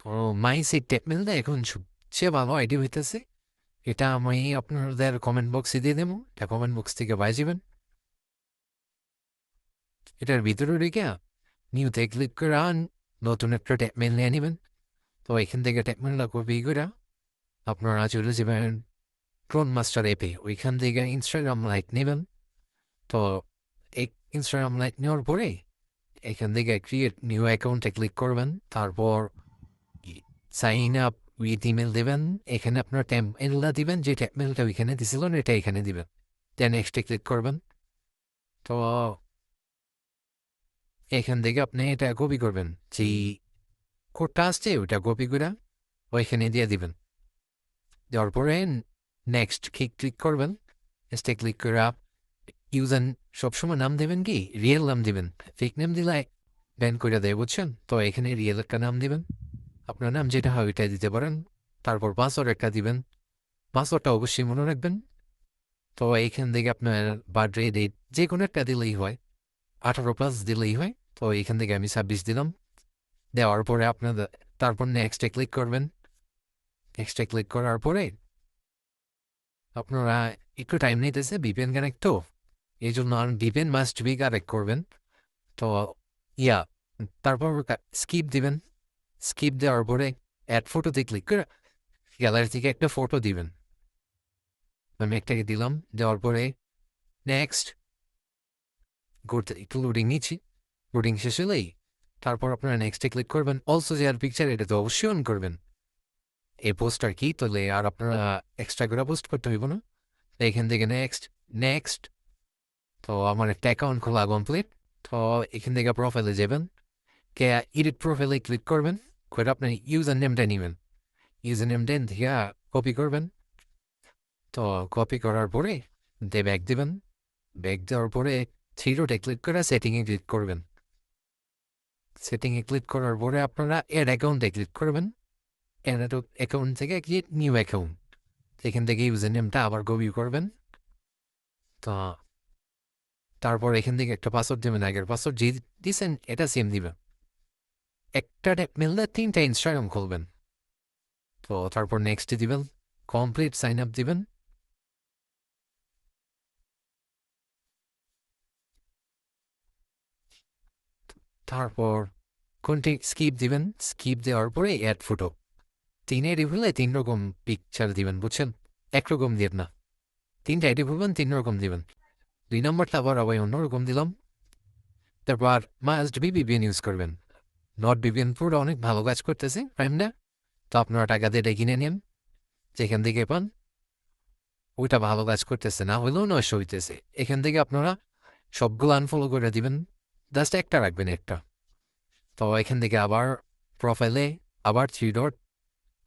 তো মাইসি টেপমেলটা এখন সবচেয়ে ভালো আইডিয়া হইতেছে এটা আমি আপনাদের কমেন্ট বক্সে দিয়ে দেবো। এটা কমেন্ট বক্স থেকে পাই যাবেন এটার ভিতরে রেখে নিউতে ক্লিক করে আন নতুন একটা ট্যাপমেল নিয়ে নেবেন। তো এখান থেকে ট্যাপমেলটা কপি করে আপনারা চলে যাবেন ক্রোন মাস্টার অ্যাপে ওইখান থেকে ইনস্টাগ্রাম লাইট নেবেন। তো এই ইনস্টাগ্রাম লাইট নেওয়ার পরে এখান থেকে ক্রিয়েট নিউ অ্যাকাউন্টে ক্লিক করবেন। তারপর সাইন আপ উইথ ইমেল দেবেন, এখানে আপনার ট্যাপমেলটা দিবেন, যে ট্যাপমেলটা ওইখানে দিছিলেন এটা এখানে দিবেন। দেন নেক্সটে ক্লিক করবেন। তো এখান থেকে আপনি এটা কপি করবেন। যে কোডটা আসছে, ওইটা কপি করে ওইখানে দিয়ে দিবেন। দেওয়ার পরে নেক্সট ক্লিক ক্লিক করবেন। নেক্সটে ক্লিক করে ইউজার সবসময় নাম দেবেন কি? রিয়েল নাম দিবেন। ফেক নাম দিলে ব্যান করে দেয়, বুঝছেন? তো এখানে রিয়েল একটা নাম দিবেন। আপনার নাম যেটা হয় ওইটা দিতে পারেন। তারপর পাসওয়ার্ড একটা দিবেন। পাসওয়ার্ডটা অবশ্যই মনে রাখবেন। তো এইখান থেকে আপনার বার্থডে ডেট যে কোনো একটা দিলেই হয়। আঠারো প্লাস দিলেই হয়। তো এইখান থেকে আমি ছাব্বিশ দিলাম। দেওয়ার পরে আপনার তারপর নেক্সটে ক্লিক করবেন। নেক্সটে ক্লিক করার পরে আপনারা একটু টাইম নিতেছে বিপিএন কানেক্ট তো। এই জন্য আর বিপিএন মাস্ট বি কানেক্ট করবেন। তো ইয়া তারপর স্কিপ দিবেন। স্কিপ দেওয়ার পরে অ্যাড ফটোতে ক্লিক করে গ্যালারি থেকে একটা ফটো দিবেন। আমি একটাকে দিলাম দেওয়ার পরে নেক্সট করতে একটু লোডিং নিচ্ছি। লোডিং শেষ হলেই তারপর আপনারা নেক্সটে ক্লিক করবেন। অলসো যে আর পিকচার এটা তো অবশ্যই অন করবেন। এই পোস্টার কি তাহলে আর আপনারা এক্সট্রা করে পোস্ট করতে হইব না। তো এখান থেকে নেক্সট নেক্সট তো আমার একটা অ্যাকাউন্ট খোলা কমপ্লিট তো এখান থেকে প্রোফাইলে যাবেন। কে এডিট প্রোফাইলে ক্লিক করবেন। করে আপনার ইউজার নেমটা নেবেন ইউজার নেম দেন থেকে কপি করবেন তো কপি করার পরে দে ব্যাগ দেবেন ব্যাগ দেওয়ার পরে থ্রি ডটে ক্লিক করে সেটিংয়ে ক্লিক করবেন সেটিংয়ে ক্লিক করার পরে আপনারা এড অ্যাকাউন্টে ক্লিক করবেন এড অ্যাকাউন্ট থেকে ক্রিয়েট নিউ অ্যাকাউন্ট এখান থেকে ইউজার নেমটা আবার কপি করবেন তো তারপর এখান থেকে একটা পাসওয়ার্ড দেবেন আগের পাসওয়ার্ড যে দিয়েছেন এটা সেম দিবেন একটা ট্যাপ মিললে তিনটা ইনস্টাগ্রাম খুলবেন। তো তারপর নেক্সট দিবেন কমপ্লিট সাইন আপ দিবেন। তারপর কোনটি স্কিপ দিবেন? স্কিপ দেওয়ার পরে অ্যাড ফটো তিন হলে তিন রকম পিকচার দিবেন, বুঝছেন? একরকম দিবেন না। তিনটা আইডি খুলবেন তিন রকম দিবেন। দুই নম্বরটা আবার আবার অন্যরকম দিলাম। তারপর মাস্ট বি বিবিএন ইউজ করবেন। নট বিবিএন পুরো অনেক ভালো কাজ করতেছে প্রাইমটা তো আপনারা টাকা দিয়ে কিনে নেন, যেখান থেকে পান। ওইটা ভালো কাজ করতেছে, না হলেও নয়শো হইতেছে এখান থেকে আপনারা সবগুলো আনফলো করে দিবেন জাস্ট একটা রাখবেন একটা। তো এখান থেকে আবার প্রোফাইলে আবার থ্রি ডট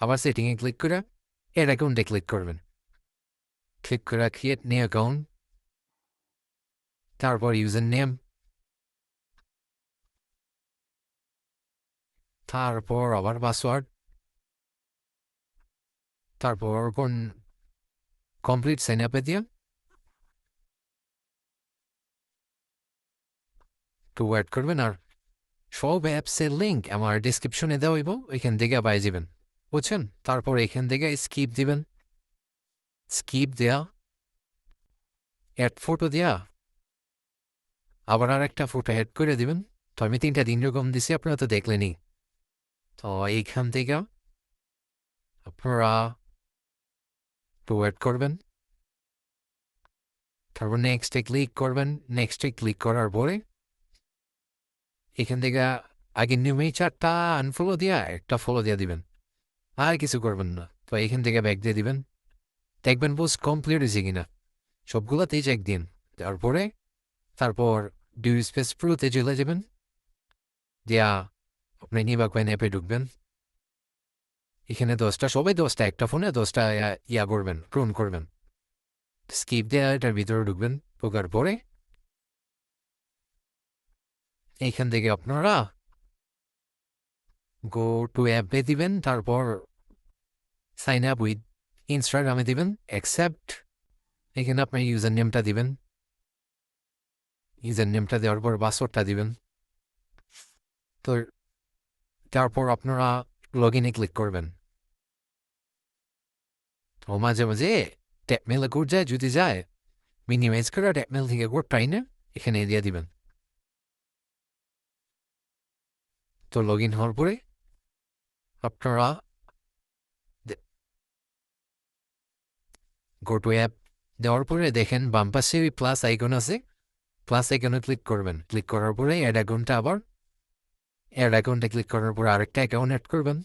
আবার সেটিংয়ে ক্লিক করে এর অ্যাকাউন্টে ক্লিক করবেন। ক্লিক করে ক্রিয়েট নিউ অ্যাকাউন্ট তারপর ইউজার নেম তারপর আবার পাসওয়ার্ড তারপর কোন কমপ্লিট সাইন আপে দিয়ে টু অ্যাড করবেন আর সব অ্যাপসের লিঙ্ক আমার ডিসক্রিপশনে দেওয়া হইব, ওইখান থেকে পাই যাবেন, বুঝছেন? তারপর এখান থেকে স্কিপ দিবেন স্কিপ দেয়া অ্যাড ফটো দেয়া, আবার আর একটা ফটো অ্যাড করে দিবেন। তো আমি তিনটা দিন রকম দিছি, আপনারা তো দেখলেনি তো এইখান থেকে আপনারা অ্যাড করবেন তারপর নেক্সটে ক্লিক করবেন নেক্সটে ক্লিক করার পরে এখান থেকে আগে নেমে চারটা আনফলো দিয়া একটা ফলো দিয়ে দিবেন আর কিছু করবেন না তো এখান থেকে ব্যাগ দিয়ে দিবেন দেখবেন পোস্ট কমপ্লিট হয়েছে কিনা সবগুলোতেই চেক দিন তারপরে তারপর ডিউ স্পেস প্রুতে চলে যাবেন দিয়া আপনি নিবা কয়েন অ্যাপে ঢুকবেন। এখানে দশটা, সবাই দশটা, একটা ফোনে দশটা ইয়া করবেন পূরণ করবেন। স্কিপ দেওয়া এটার ভিতরে ঢুকবেন, ঢোকার পরে। এইখান থেকে আপনারা গো টু অ্যাপে দিবেন, তারপর সাইন আপ উইথ ইনস্টাগ্রামে দিবেন অ্যাকসেপ্ট এখানে আপনার ইউজার নেমটা দিবেন। ইউজার নেমটা দেওয়ার পর পাসওয়ার্ডটা দিবেন। তো তারপর আপনারা লগ ইনে ক্লিক করবেন। ও মাঝে মাঝে ট্যাপমেলে কোড যায়, যদি যায় মিনিমাইজ করে ট্যাপমেল থেকে কোডটাই না এখানে দিয়ে দিবেন। তো লগ ইন হওয়ার পরে আপনারা গো টু অ্যাপ দেওয়ার পরে দেখেন বাম পাশে ওই প্লাস আইকন আছে। প্লাস আইকনে ক্লিক করবেন। ক্লিক করার পরে অ্যাড অ্যাকাউন্টটা আবার অ্যাড অ্যাকাউন্টে ক্লিক করার পরে আরেকটা অ্যাকাউন্ট অ্যাড করবেন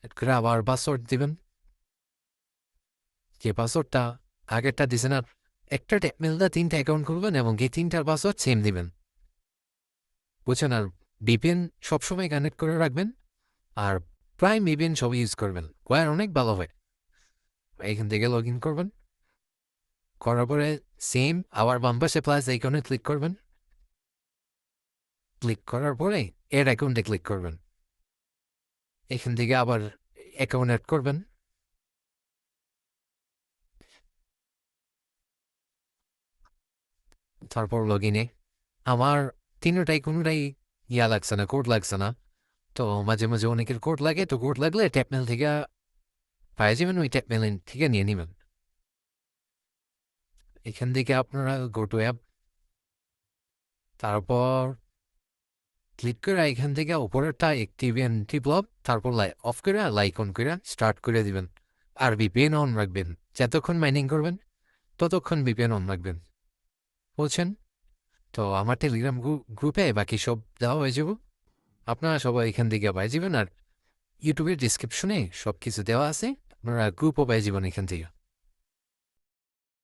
অ্যাড করে আবার পাসওয়ার্ড দিবেন যে পাসওয়ার্ডটা আগেরটা দিছেন আর একটা ট্যাপমেলটা তিনটা অ্যাকাউন্ট করবেন এবং এই তিনটার পাসওয়ার্ড সেম দিবেন বুঝছেন আর বিপিএন সবসময় কানেক্ট করে রাখবেন আর প্রায় বিপিএন সবই ইউজ করবেন ওয়ার অনেক ভালো হয় এখান থেকে লগ ইন করবেন করার পরে সেম আবার বাম পাশে প্লাস আইকনে ক্লিক করবেন ক্লিক করার পরে এর অ্যাকাউন্টে ক্লিক করবেন। এখান থেকে আবার অ্যাকাউন্ট অ্যাড করবেন। তারপর লগ ইনে আমার তিনটাই কোনোটাই ইয়া লাগছে না কোড লাগছে না। তো মাঝে মাঝে অনেকের কোড লাগে, তো কোড লাগলে ট্যাপমেল থেকে পাই যাবেন, ওই ট্যাপমেল থেকে নিয়ে নেবেন। এখান থেকে আপনারা গো টু অ্যাপ তারপর ক্লিক করে এখান থেকে উপরেরটা অ্যাক্টিভ অ্যান্টি ব্লক তারপর অফ করে লাইক অন করে স্টার্ট করে দিবেন। আর বিপিএন অন রাখবেন। যতক্ষণ মাইনিং করবেন, ততক্ষণ বিপিএন অন রাখবেন। বলছেন তো আমার টেলিগ্রাম গ্রুপে বাকি সব দেওয়া হয়ে যাব। আপনারা সবাই এখান থেকে পাই যাবেন আর ইউটিউবের ডিসক্রিপশনে সব কিছু দেওয়া আছে। আপনারা গ্রুপও পাই যাবেন এখান থেকে।